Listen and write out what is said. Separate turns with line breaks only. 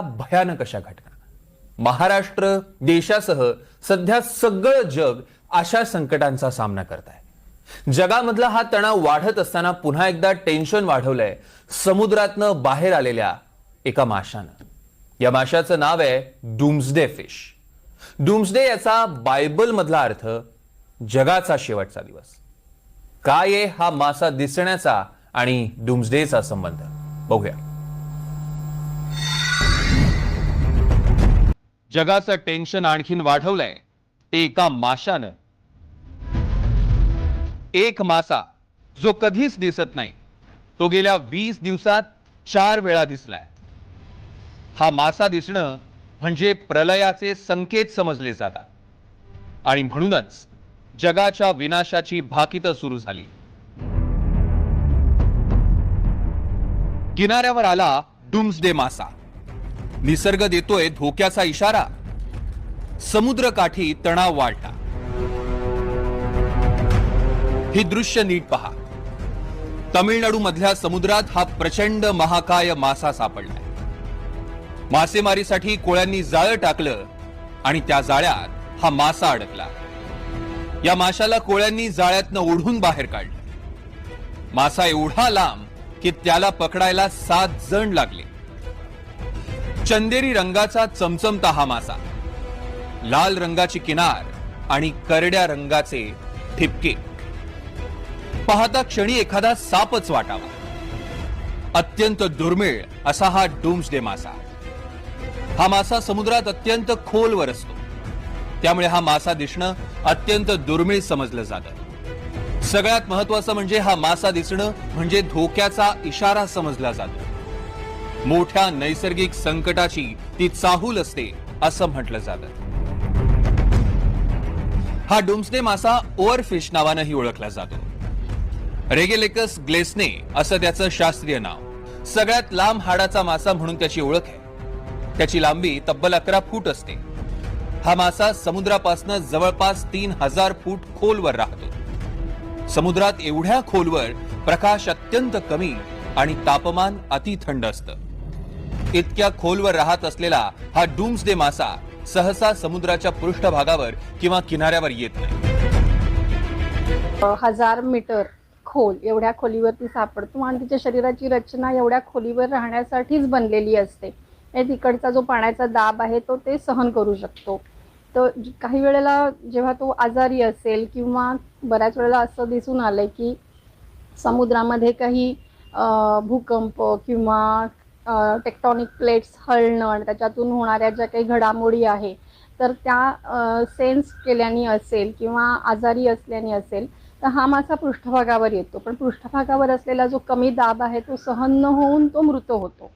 भयानक अशा घटना. महाराष्ट्र देशासह सध्या सगळं जग अशा संकटांचा सामना करत आहे जगामधला हा तणाव वाढत असताना पुन्हा एकदा टेन्शन वाढवलंय समुद्रातनं बाहेर आलेल्या एका माशानं. या माशाचं नाव आहे डुम्सडे फिश. डुम्सडे याचा बायबल मधला अर्थ जगाचा शेवटचा दिवस. काय आहे हा मासा दिसण्याचा आणि डुम्सडेचा संबंध? बघूया. जगाचं टेन्शन आणखीन वाढवलंय. ते एका माशानं. एक मासा जो कधीच दिसत नाही. तो गेल्या वीस दिवसात चार वेळा दिसलाय. हा मासा दिसणं म्हणजे प्रलयाचे संकेत समजले जातात. आणि म्हणूनच जगाच्या विनाशाची भाकितं सुरू झाली. किनाऱ्यावर आला डुम्सडे मासा. निसर्ग देतोय धोक्याचा इशारा. समुद्रकाठी तणाव वाढला ही दृश्य नीट पहा. तमिळनाडू मधल्या समुद्रात हा प्रचंड महाकाय मासा सापडलाय. मासेमारीसाठी कोळ्यांनी जाळं टाकलं आणि त्या जाळ्यात हा मासा अडकला. या माशाला कोळ्यांनी जाळ्यातनं ओढून बाहेर काढलं. मासा एवढा लांब की त्याला पकडायला सात जण लागले. चंदेरी रंगाचा चमचमता हा मासा. लाल रंगाची किनार आणि करड्या रंगाचे ठिपके. पाहता क्षणी एखादा सापच वाटावा. अत्यंत दुर्मिळ असा हा डुम्सडे मासा. हा मासा समुद्रात अत्यंत खोलवर असतो. त्यामुळे हा मासा दिसणं अत्यंत दुर्मिळ समजलं जातं. सगळ्यात महत्वाचं म्हणजे हा मासा दिसणं म्हणजे धोक्याचा इशारा समजला जातो. मोठ्या नैसर्गिक संकटाची ती चाहूल असते असं म्हटलं जातं. हा डुम्सडे मासा ओव्हरफिश नावानंही ओळखला जातो. रेगेलेकस ग्लेसने असं त्याचं शास्त्रीय नाव. सगळ्यात लांब हाडाचा मासा म्हणून त्याची ओळख आहे. त्याची लांबी तब्बल अकरा फूट असते. हा मासा समुद्रापासनं जवळपास तीन हजार फूट खोलवर राहतो. समुद्रात एवढ्या खोलवर प्रकाश अत्यंत कमी आणि तापमान अति थंड असतं. इतक्या खोलवर राहत असलेला हा डुम्सडे मासा सहसा समुद्राच्या पृष्ठभागावर किंवा किनाऱ्यावर येत नाही.
हजार मीटर खोल एवढ्या खोलीवरती सापडतो आणि तिच्या शरीराची रचना एवढ्या खोलीवर राहण्यासाठीच बनलेली असते. म्हणजे तिकडचा जो पाण्याचा दाब आहे तो ते सहन करू शकतो. तर काही वेळेला जेव्हा तो आजारी असेल किंवा बऱ्याच वेळेला असं दिसून आलंय की समुद्रामध्ये काही भूकंप किंवा टेक्टॉनिक प्लेट्स हळणं आणि त्याच्यातून होणाऱ्या ज्या काही घडामोडी आहे तर त्या सेन्स केल्याने असेल किंवा आजारी असल्याने असेल तर हा मासा पृष्ठभागावर येतो. पण पृष्ठभागावर असलेला जो कमी दाब आहे तो सहन न होऊन तो मृत होतो.